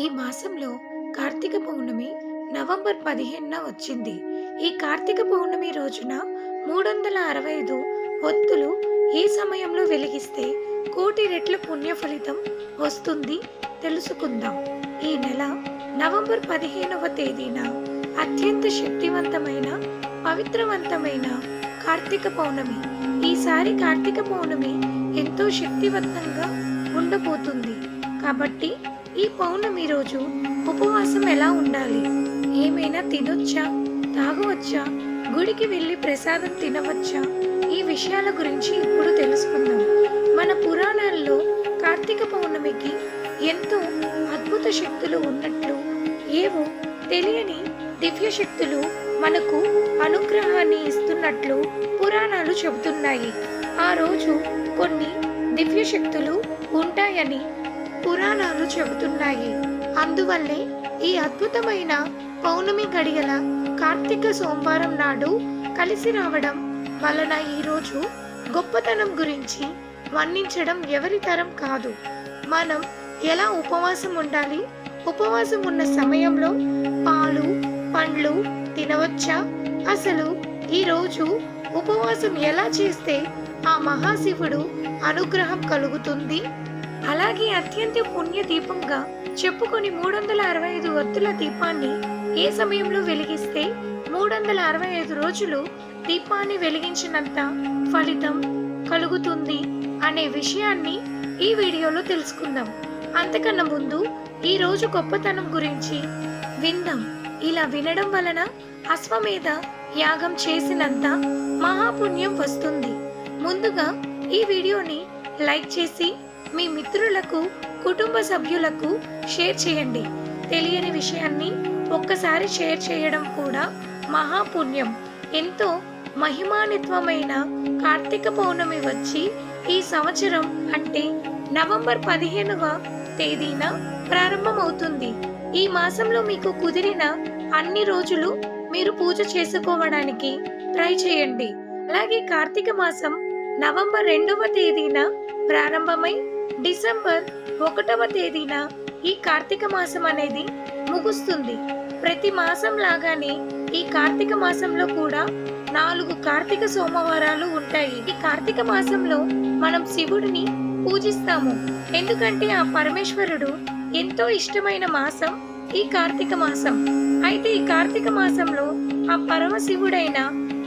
ఈ మాసంలో కార్తీక పౌర్ణమి నవంబర్ పదిహేనున వచ్చింది. ఈ కార్తీక పౌర్ణమి రోజున మూడు వందల అరవై ఐదు ఒత్తులు ఏ సమయంలో వెలిగిస్తే కోటి రెట్ల పుణ్య ఫలితం వస్తుంది తెలుసుకుందాం. ఈ నెల నవంబర్ పదిహేనవ తేదీన అత్యంత శక్తివంతమైన పవిత్రవంతమైన కార్తీక పౌర్ణమి. ఈసారి కార్తీక పౌర్ణమి ఎంతో శక్తివంతంగా ఉండబోతుంది. కాబట్టి ఈ పౌర్ణమి రోజు ఉపవాసం ఎలా ఉండాలి? ఏమైనా తినొచ్చా? తాగవచ్చా? గుడికి వెళ్ళి ప్రసాదం తినవచ్చా? ఈ విషయాల గురించి ఇప్పుడు తెలుసుకుందాం. మన పురాణాల్లో కార్తీక పౌర్ణమికి ఎంతో అద్భుత శక్తులు ఉన్నట్లు ఏవో తెలియని దివ్య శక్తులు మనకు అనుగ్రహాన్ని ఇస్తున్నట్లు పురాణాలు చెబుతున్నాయి. ఆ రోజు కొన్ని దివ్య శక్తులు ఉంటాయని పురాణాలు చెబుతున్నాయి. అందువల్లే ఈ అద్భుతమైన పౌర్ణమి గడియల కార్తీక సోమవారం నాడు కలిసి రావడం వలన ఈరోజు గొప్పతనం గురించి వర్ణించడం ఎవరి తరం కాదు. మనం ఎలా ఉపవాసం ఉండాలి? ఉపవాసం ఉన్న సమయంలో పాలు పండ్లు తినవచ్చా? అసలు ఈరోజు ఉపవాసం ఎలా చేస్తే ఆ మహాశివుడు అనుగ్రహం కలుగుతుంది? అలాగే అత్యంత పుణ్య దీపంగా చెప్పుకొని మూడు వందల అరవై ఐదు వత్తుల దీపాన్ని ఏ సమయంలో వెలిగిస్తే మూడు వందల అరవై ఐదు రోజులు దీపాన్ని వెలిగించినంత ఫలితం కలుగుతుంది అనే విషయాన్ని ఈ వీడియోలో తెలుసుకుందాం. అంతకన్నా ముందు ఈ రోజు గొప్పతనం గురించి విందాం. ఇలా వినడం వలన అశ్వమేధ యాగం చేసినంత మహాపుణ్యం వస్తుంది. ముందుగా ఈ వీడియోని లైక్ చేసి మీ మిత్రులకు కుటుంబ సభ్యులకు షేర్ చేయండి. తెలియని విషయాన్ని ఒక్కసారి షేర్ చేయడం కూడా మహాపుణ్యం. ఎంతో మహిమానిత్వమైన కార్తీక పౌర్ణమి వచ్చి ఈ సంవత్సరం అంటే నవంబర్ పదిహేనవ తేదీన ప్రారంభమవుతుంది. ఈ మాసంలో మీకు కుదిరిన అన్ని రోజులు మీరు పూజ చేసుకోవడానికి ట్రై చేయండి. అలాగే కార్తీక మాసం నవంబర్ రెండవ తేదీన ప్రారంభమై డిసెంబర్ ఒకటవ తేదీన ఈ కార్తీక మాసం అనేది ముగుస్తుంది. ప్రతి మాసం లాగానే ఈ కార్తీక మాసంలో కూడా నాలుగు కార్తీక సోమవారాలు ఉంటాయి. ఈ కార్తీక మాసంలో మనం శివుడిని పూజిస్తాము. ఎందుకంటే ఆ పరమేశ్వరుడు ఎంతో ఇష్టమైన మాసం ఈ కార్తీక మాసం. అయితే ఈ కార్తీక మాసంలో ఆ పరమశివుడైన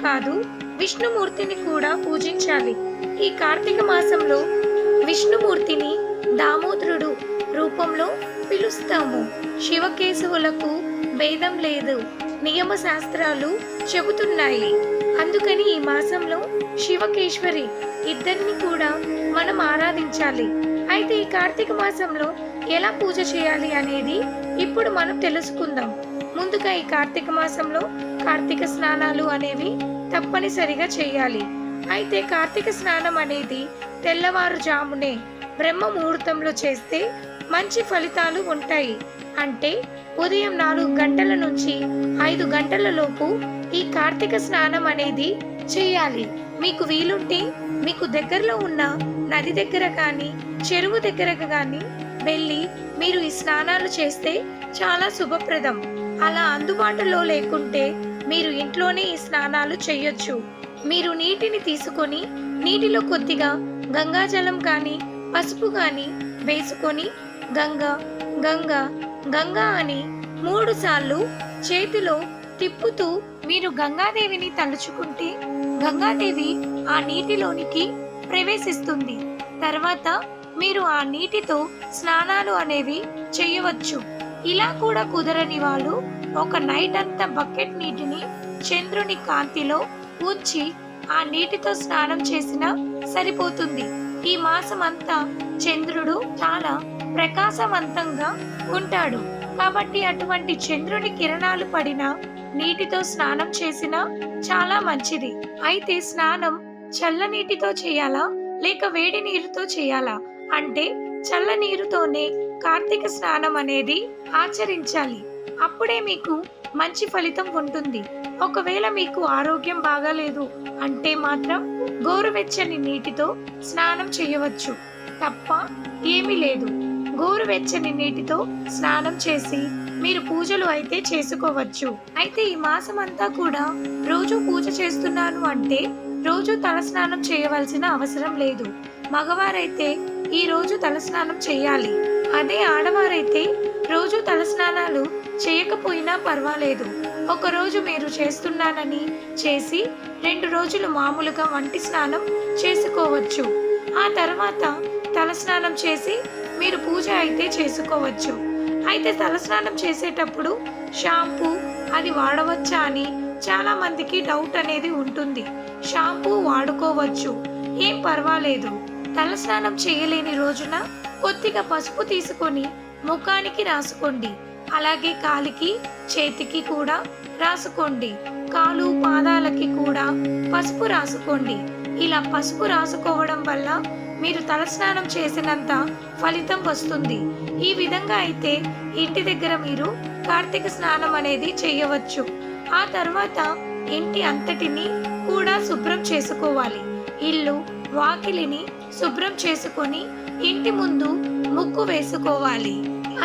కాదు విష్ణుమూర్తిని కూడా పూజించాలి. ఈ కార్తీక మాసంలో విష్ణుమూర్తిని దామోదరుడు రూపంలో పిలుస్తాము. శివకేశవులకు భేదం లేదు. నియమ శాస్త్రాలు చెబుతున్నాయి. అందుకని ఈ మాసంలో శివకేశ్వరి ఇద్దరిని కూడా మనం ఆరాధించాలి. అయితే ఈ కార్తీక మాసంలో ఎలా పూజ చేయాలి అనేది ఇప్పుడు మనం తెలుసుకుందాం. ముందుగా ఈ కార్తీక మాసంలో కార్తీక స్నానాలు అనేవి తప్పనిసరిగా చేయాలి. అయితే కార్తీక స్నానం అనేది తెల్లవారుజామునే బ్రహ్మ ముహూర్తంలో చేస్తే మంచి ఫలితాలు ఉంటాయి. అంటే ఉదయం నాలుగు గంటల నుంచి ఐదు గంటల లోపు ఈ కార్తీక స్నానం అనేది చేయాలి. మీకు వీలుంటే మీకు దగ్గరలో ఉన్న నది దగ్గర కానీ చెరువు దగ్గర కానీ వెళ్ళి మీరు ఈ స్నానాలు చేస్తే చాలా శుభప్రదం. అలా అందుబాటులో లేకుంటే మీరు ఇంట్లోనే ఈ స్నానాలు చేయొచ్చు. మీరు నీటిని తీసుకొని నీటిలో కొద్దిగా గంగాజలం కానీ పసుపు కానీ వేసుకొని గంగా గంగా గంగా అని మూడు సార్లు చేతిలో తిప్పుతూ మీరు గంగాదేవిని తలుచుకుంటే గంగాదేవి ఆ నీటిలోనికి ప్రవేశిస్తుంది. తర్వాత మీరు ఆ నీటితో స్నానాలు అనేవి చేయవచ్చు. ఇలా కూడా కుదరని వాళ్ళు ఒక నైట్ అంతా బకెట్ నీటిని చంద్రుని కాంతిలో ఉంచి ఆ నీటితో స్నానం చేసినా సరిపోతుంది. ఈ మాసం అంతా చంద్రుడు చాలా ప్రకాశవంతంగా ఉంటాడు. కాబట్టి అటువంటి చంద్రుని కిరణాలు పడినా నీటితో స్నానం చేసినా చాలా మంచిది. అయితే స్నానం చల్ల నీటితో చేయాలా? లేక వేడి నీరుతో చేయాలా? అంటే చల్ల నీరుతోనే కార్తీక స్నానం అనేది ఆచరించాలి. అప్పుడే మీకు మంచి ఫలితం ఉంటుంది. ఒకవేళ మీకు ఆరోగ్యం బాగాలేదు అంటే మాత్రం గోరువెచ్చని నీటితో స్నానం చేయవచ్చు. తప్ప ఏమీ లేదు. గోరువెచ్చని నీటితో స్నానం చేసి మీరు పూజలు అయితే చేసుకోవచ్చు. అయితే ఈ మాసం అంతా కూడా రోజు పూజ చేస్తున్నాను అంటే రోజు తలస్నానం చేయవలసిన అవసరం లేదు. మగవారైతే ఈ రోజు తలస్నానం చేయాలి. అదే ఆడవారైతే రోజు తలస్నానాలు చేయకపోయినా పర్వాలేదు. ఒకరోజు మీరు చేస్తున్నానని చేసి రెండు రోజులు మామూలుగా వంటి స్నానం చేసుకోవచ్చు. ఆ తర్వాత తలస్నానం చేసి మీరు పూజ అయితే చేసుకోవచ్చు. అయితే తలస్నానం చేసేటప్పుడు షాంపూ అది వాడవచ్చా అని చాలామందికి డౌట్ అనేది ఉంటుంది. షాంపూ వాడుకోవచ్చు. ఏం పర్వాలేదు. తలస్నానం చేయలేని రోజున కొద్దిగా పసుపు తీసుకొని ముఖానికి రాసుకోండి. అలాగే కాలికి చేతికి కూడా రాసుకోండి. కాలు పాదాలకి కూడా పసుపు రాసుకోండి. ఇలా పసుపు రాసుకోవడం వల్ల మీరు తలస్నానం చేసినంత ఫలితం వస్తుంది. ఈ విధంగా అయితే ఇంటి దగ్గర మీరు కార్తీక స్నానం అనేది చేయవచ్చు. ఆ తర్వాత ఇంటి అంతటిని కూడా శుభ్రం చేసుకోవాలి. ఇల్లు వాకిలిని శుభ్రం చేసుకొని ఇంటి ముందు ముగ్గు వేసుకోవాలి.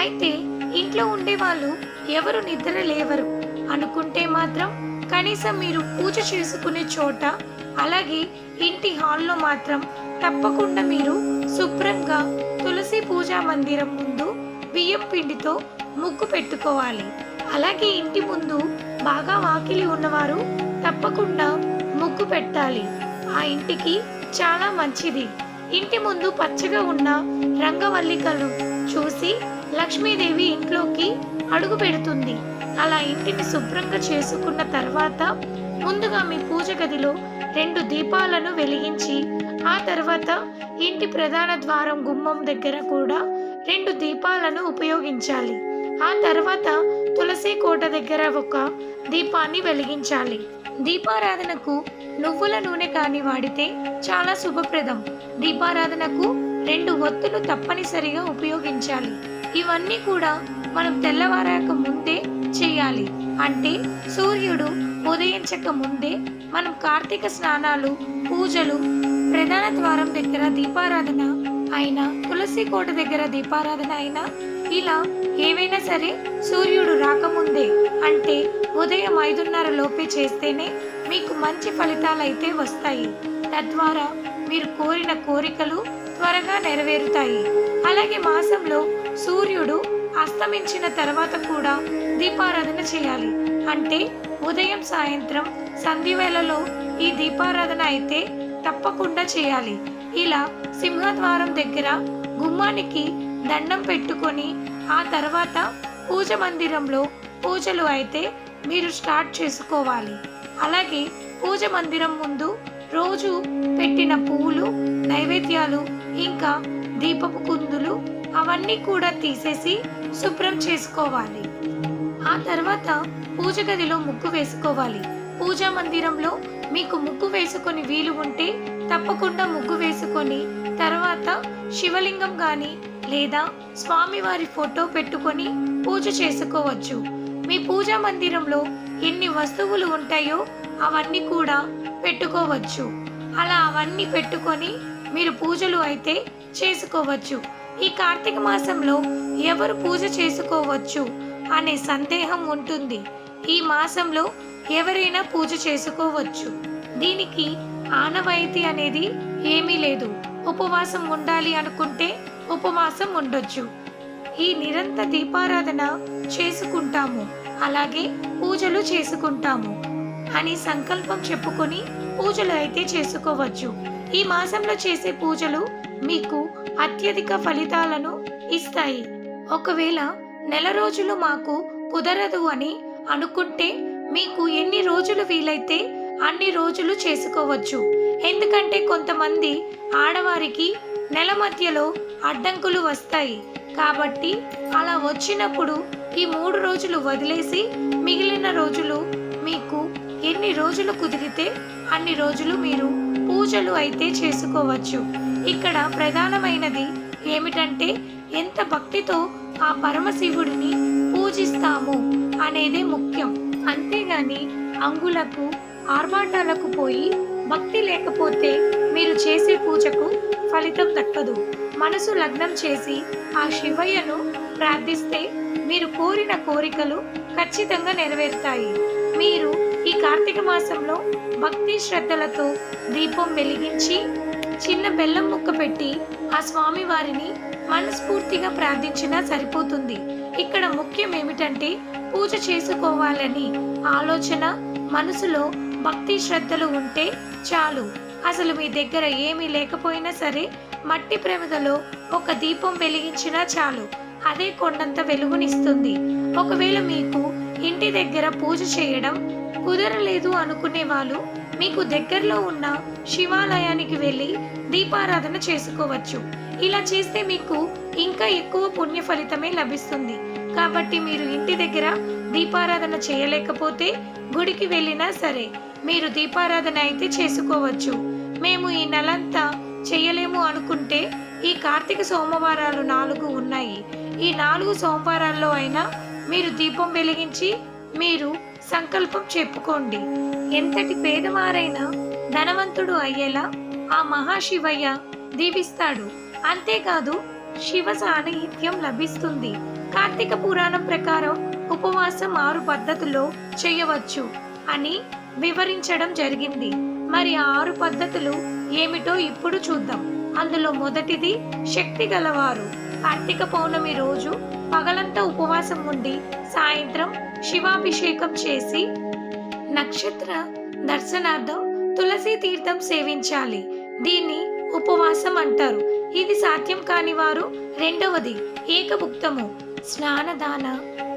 అయితే ఇంట్లో ఉండే వాళ్ళు ఎవరు నిద్ర లేవరు. అనుకుంటే మాత్రం కనీసం మీరు పూజ చేసుకునే చోట అలాగే ఇంటి హాల్లో మాత్రం తప్పకుండా మీరు శుభ్రంగా తులసి పూజా మందిరం ముందు బియ్యం పిండితో ముగ్గు పెట్టుకోవాలి. అలాగే ఇంటి ముందు బాగా వాకిలి ఉన్నవారు తప్పకుండా ముగ్గు పెట్టాలి. ఆ ఇంటికి చాలా మంచిది. ఇంటి ముందు పచ్చగా ఉన్న రంగవల్లికలు చూసి లక్ష్మీదేవి ఇంట్లోకి అడుగు పెడుతుంది. అలా ఇంటిని శుభ్రంగా చేసుకున్న తర్వాత ముందుగా మీ పూజ గదిలో రెండు దీపాలను వెలిగించి ఆ తర్వాత ఇంటి ప్రధాన ద్వారం గుమ్మం దగ్గర కూడా రెండు దీపాలను ఉపయోగించాలి. ఆ తర్వాత తులసి కోట దగ్గర ఒక దీపాన్ని వెలిగించాలి. దీపారాధనకు నువ్వుల నూనె కాని వాడితే చాలా శుభప్రదం. దీపారాధనకు రెండు ఒత్తులు తప్పనిసరిగా ఉపయోగించాలి. ఇవన్నీ కూడా మనం తెల్లవారాక ముందే చేయాలి. అంటే సూర్యుడు ఉదయించక ముందే మనం కార్తీక స్నానాలు పూజలు ప్రధాన ద్వారం దగ్గర దీపారాధన అయినా తులసి కోట దగ్గర దీపారాధన అయినా ఇలా ఏవైనా సరే సూర్యుడు రాకముందే అంటే ఉదయం ఐదున్నర లోపే చేస్తేనే మీకు మంచి ఫలితాలు అయితే వస్తాయి. తద్వారా మీరు కోరిన కోరికలు త్వరగా నెరవేరుతాయి. అలాగే మాసంలో సూర్యుడు అస్తమించిన తర్వాత కూడా దీపారాధన చేయాలి. అంటే ఉదయం సాయంత్రం సంధివేళలో ఈ దీపారాధన అయితే తప్పకుండా చేయాలి. ఇలా సింహద్వారం దగ్గర గుమ్మానికి దండం పెట్టుకొని ఆ తర్వాత పూజ మందిరంలో పూజలు అయితే మీరు స్టార్ట్ చేసుకోవాలి. అలాగే పూజ మందిరం ముందు రోజు పెట్టిన పువ్వులు నైవేద్యాలు ఇంకా దీపపు కుందులు అవన్నీ కూడా తీసేసి శుభ్రం చేసుకోవాలి. ఆ తర్వాత పూజ గదిలో ముగ్గు వేసుకోవాలి. పూజా మందిరంలో మీకు ముగ్గు వేసుకొని వీలు ఉంటే తప్పకుండా ముగ్గు వేసుకొని తర్వాత శివలింగం గాని లేదా స్వామివారి ఫోటో పెట్టుకొని పూజ చేసుకోవచ్చు. మీ పూజా మందిరంలో ఎన్ని వస్తువులు ఉంటాయో అవన్నీ కూడా పెట్టుకోవచ్చు. అలా అవన్నీ పెట్టుకొని మీరు పూజలు అయితే చేసుకోవచ్చు. ఈ కార్తీక మాసంలో ఎవరు పూజ చేసుకోవచ్చు అనే సందేహం ఉంటుంది. ఈ మాసంలో ఎవరైనా పూజ చేసుకోవచ్చు. దీనికి ఆనవాయితీ అనేది ఏమీ లేదు. ఉపవాసం ఉండాలి అనుకుంటే ఉపవాసం ఉండొచ్చు. ఈ నిరంతర దీపారాధన చేసుకుంటాము. అలాగే పూజలు చేసుకుంటాము అని సంకల్పం చెప్పుకొని పూజలు అయితే చేసుకోవచ్చు. ఈ మాసంలో చేసే పూజలు మీకు అత్యధిక ఫలితాలను ఇస్తాయి. ఒకవేళ నెల రోజులు మాకు కుదరదు అని అనుకుంటే మీకు ఎన్ని రోజులు వీలైతే అన్ని రోజులు చేసుకోవచ్చు. ఎందుకంటే కొంతమంది ఆడవారికి నెల మధ్యలో అడ్డంకులు వస్తాయి. కాబట్టి అలా వచ్చినప్పుడు ఈ మూడు రోజులు వదిలేసి మిగిలిన రోజులు మీకు ఎన్ని రోజులు కుదిరితే అన్ని రోజులు మీరు పూజలు అయితే చేసుకోవచ్చు. ఇక్కడ ప్రధానమైనది ఏమిటంటే ఎంత భక్తితో ఆ పరమశివుడిని పూజిస్తాము అనేదే ముఖ్యం. అంతేగాని అంగులకు ఆర్భాటాలకు పోయి భక్తి లేకపోతే మీరు చేసే పూజకు ఫలితం దక్కదు. మనసు లగ్నం చేసి ఆ శివయ్యను ప్రార్థిస్తే మీరు కోరిన కోరికలు ఖచ్చితంగా నెరవేరుతాయి. మీరు ఈ కార్తీక మాసంలో భక్తి శ్రద్ధలతో దీపం వెలిగించి చిన్న బెల్లం ముక్క పెట్టి ఆ స్వామి వారిని మనస్ఫూర్తిగా ప్రార్థించినా సరిపోతుంది. ఇక్కడ ముఖ్యం ఏమిటంటే పూజ చేసుకోవాలని ఆలోచన మనసులో భక్తి శ్రద్ధలు ఉంటే చాలు. అసలు మీ దగ్గర ఏమీ లేకపోయినా సరే మట్టి ప్రమిదలో ఒక దీపం వెలిగించినా చాలు. అదే కొండంత వెలుగునిస్తుంది. ఒకవేళ మీకు ఇంటి దగ్గర పూజ చేయడం కుదరలేదు అనుకునే వాళ్ళు మీకు దగ్గరలో ఉన్న శివాలయానికి వెళ్ళి దీపారాధన చేసుకోవచ్చు. ఇలా చేస్తే మీకు ఇంకా ఎక్కువ పుణ్య ఫలితమే లభిస్తుంది. కాబట్టి మీరు ఇంటి దగ్గర దీపారాధన చేయలేకపోతే గుడికి వెళ్ళినా సరే మీరు దీపారాధన అయితే చేసుకోవచ్చు. మేము ఈ నెలంతా చేయలేము అనుకుంటే ఈ కార్తీక సోమవారాలు నాలుగు ఉన్నాయి. ఈ నాలుగు సోమవారాల్లో అయినా మీరు దీపం వెలిగించి మీరు సంకల్పం చెప్పుకోండి. ఎంతటి పేదవారైనా ధనవంతుడు అయ్యేలా ఆ మహాశివయ్య దీవిస్తాడు. అంతేకాదు శివ సాన్నిహిత్యం లభిస్తుంది. కార్తీక పురాణం ప్రకారం ఉపవాసం ఆరు పద్ధతుల్లో చేయవచ్చు అని వివరించడం జరిగింది. మరి ఆ ఆరు పద్ధతులు ఏమిటో ఇప్పుడు చూద్దాం. అందులో మొదటిది శక్తి గలవారు. కార్తీక పౌర్ణమి రోజు పగలంతా ఉపవాసం ఉండి సాయంత్రం శివాభిషేకం చేసి నక్షత్ర దర్శనార్థం తులసి తీర్థం సేవించాలి. దీన్ని ఉపవాసం అంటారు. ఇది సాధ్యం కాని వారు రెండవది ఏకభుక్తము. స్నానదాన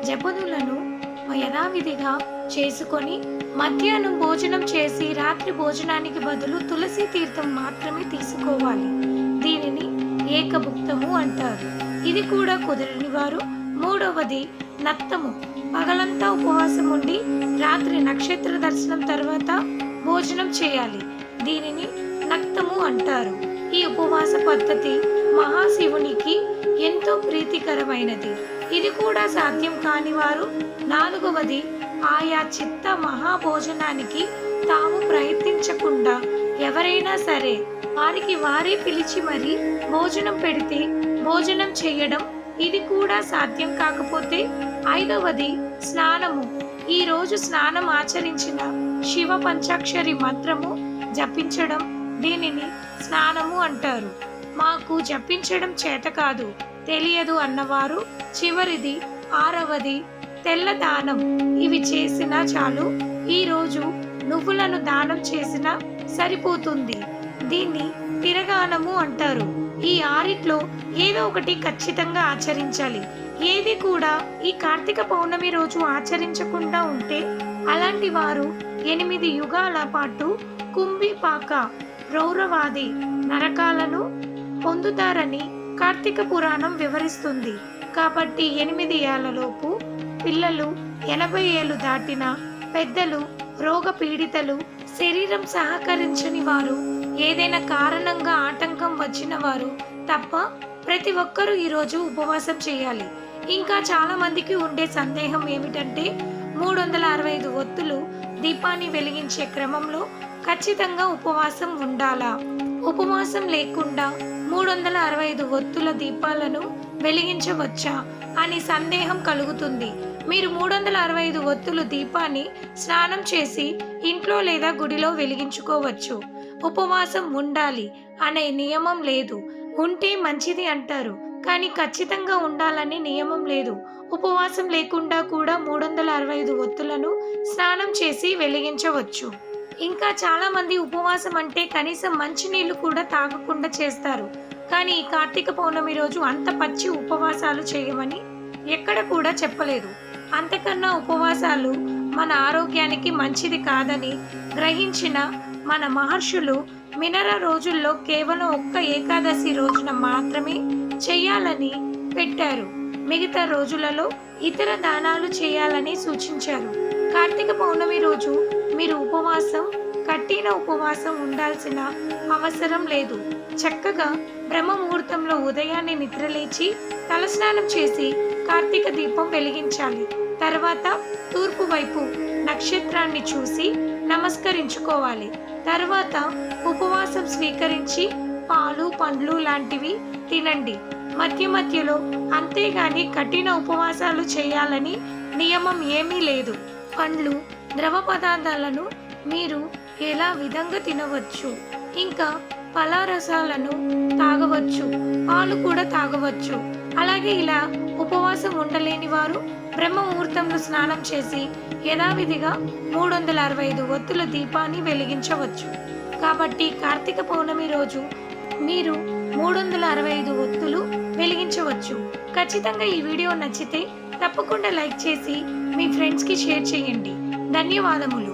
జపనులను యథావిధిగా చేసుకొని మధ్యాహ్నం భోజనం చేసి రాత్రి భోజనానికి బదులు తులసి తీర్థం మాత్రమే తీసుకోవాలి. దీనిని ఏకభుక్తము అంటారు. ఇది కూడా కుదరని వారు మూడవది నత్తము పగలంతా ఉపవాసం ఉండి రాత్రి నక్షత్ర దర్శనం తర్వాత భోజనం చేయాలి. దీనిని నక్తము అంటారు. ఈ ఉపవాస పద్ధతి మహాశివునికి ఎంతో ప్రీతికరమైనది. ఇది కూడా సాధ్యం కాని వారు నాలుగవది ఆయా చిత్త మహాభోజనానికి తాము ప్రయత్నించకుండా ఎవరైనా సరే వారికి వారే పిలిచి మరి భోజనం పెడితే భోజనం చేయడం ఇది కూడా సాధ్యం కాకపోతే ఐదవది స్నానము. ఈ రోజు స్నానం ఆచరించిన శివ పంచాక్షరి మంత్రము జపించడం దీనిని స్నానము అంటారు. మాకు జపించడం చేత కాదు తెలియదు అన్నవారు చివరిది ఆరవది తెల్ల దానం. ఇవి చేసినా చాలు ఈ రోజు నువ్వులను దానం చేసినా సరిపోతుంది. దీన్ని తిరగానము అంటారు. ఈ ఆరిట్లో ఏదో ఒకటి ఖచ్చితంగా ఆచరించాలి. ఏది కూడా ఈ కార్తీక పౌర్ణమి రోజు ఆచరించకుండా ఉంటే అలాంటి వారు ఎనిమిది యుగాల పాటు కుంభిపాక రౌరవాది నరకాలను పొందుతారని కార్తీక పురాణం వివరిస్తుంది. కాబట్టి ఎనిమిది ఏళ్ళలోపు పిల్లలు ఎనభై ఏళ్ళు దాటిన పెద్దలు రోగ పీడితలు శరీరం సహకరించని వారు ఏదైనా కారణంగా ఆటంకం వచ్చిన వారు తప్ప ప్రతి ఒక్కరూ ఈరోజు ఉపవాసం చేయాలి. ఇంకా చాలా మందికి ఉండే సందేహం ఏమిటంటే మూడు వందల అరవై ఐదు ఒత్తులు దీపాన్ని వెలిగించే క్రమంలో ఖచ్చితంగా ఉపవాసం ఉండాలా? ఉపవాసం లేకుండా మూడు వందల అరవై ఐదు ఒత్తుల దీపాలను వెలిగించవచ్చా అని సందేహం కలుగుతుంది. మీరు మూడు వందల అరవై ఐదు ఒత్తులు దీపాన్ని స్నానం చేసి ఇంట్లో లేదా గుడిలో వెలిగించుకోవచ్చు. ఉపవాసం ఉండాలి అనే నియమం లేదు. ఉంటే మంచిది అంటారు. కానీ ఖచ్చితంగా ఉండాలని నియమం లేదు. ఉపవాసం లేకుండా కూడా మూడు వందల అరవై ఐదు ఒత్తులను స్నానం చేసి వెలిగించవచ్చు. ఇంకా చాలా మంది ఉపవాసం అంటే కనీసం మంచినీళ్ళు కూడా తాగకుండా చేస్తారు. కానీ ఈ కార్తీక పౌర్ణమి రోజు అంత పచ్చి ఉపవాసాలు చేయమని ఎక్కడ కూడా చెప్పలేదు. అంతకన్నా ఉపవాసాలు మన ఆరోగ్యానికి మంచిది కాదని గ్రహించిన మన మహర్షులు మినర రోజుల్లో కేవలం ఒక్క ఏకాదశి రోజున మాత్రమే చేయాలని పెట్టారు. మిగతా రోజులలో ఇతర దానాలు చేయాలని సూచించారు. కార్తీక పౌర్ణమి రోజు మీరు ఉపవాసం కట్టిన ఉపవాసం ఉండాల్సిన అవసరం లేదు. చక్కగా బ్రహ్మ ముహూర్తంలో ఉదయాన్నే నిద్రలేచి తలస్నానం చేసి కార్తీక దీపం వెలిగించాలి. తర్వాత తూర్పు వైపు నక్షత్రాన్ని చూసి నమస్కరించుకోవాలి. తర్వాత ఉపవాసం స్వీకరించి పాలు పండ్లు లాంటివి తినండి. మధ్య మధ్యలో అంతేగాని కఠిన ఉపవాసాలు చేయాలని నియమం ఏమీ లేదు. పండ్లు ద్రవ పదార్థాలను మీరు ఎలా విధంగా తినవచ్చు? ఇంకా ఫలారసాలను తాగవచ్చు పాలు కూడా తాగవచ్చు. అలాగే ఇలా ఉపవాసం ఉండలేని వారు బ్రహ్మముహూర్తంలో స్నానం చేసి యథావిధిగా మూడు వందల అరవై ఐదు ఒత్తుల దీపాన్ని వెలిగించవచ్చు. కాబట్టి కార్తీక పౌర్ణమి రోజు మీరు మూడు వందల అరవై ఐదు ఒత్తులు వెలిగించవచ్చు. ఖచ్చితంగా ఈ వీడియో నచ్చితే తప్పకుండా లైక్ చేసి మీ ఫ్రెండ్స్కి షేర్ చేయండి. ధన్యవాదములు.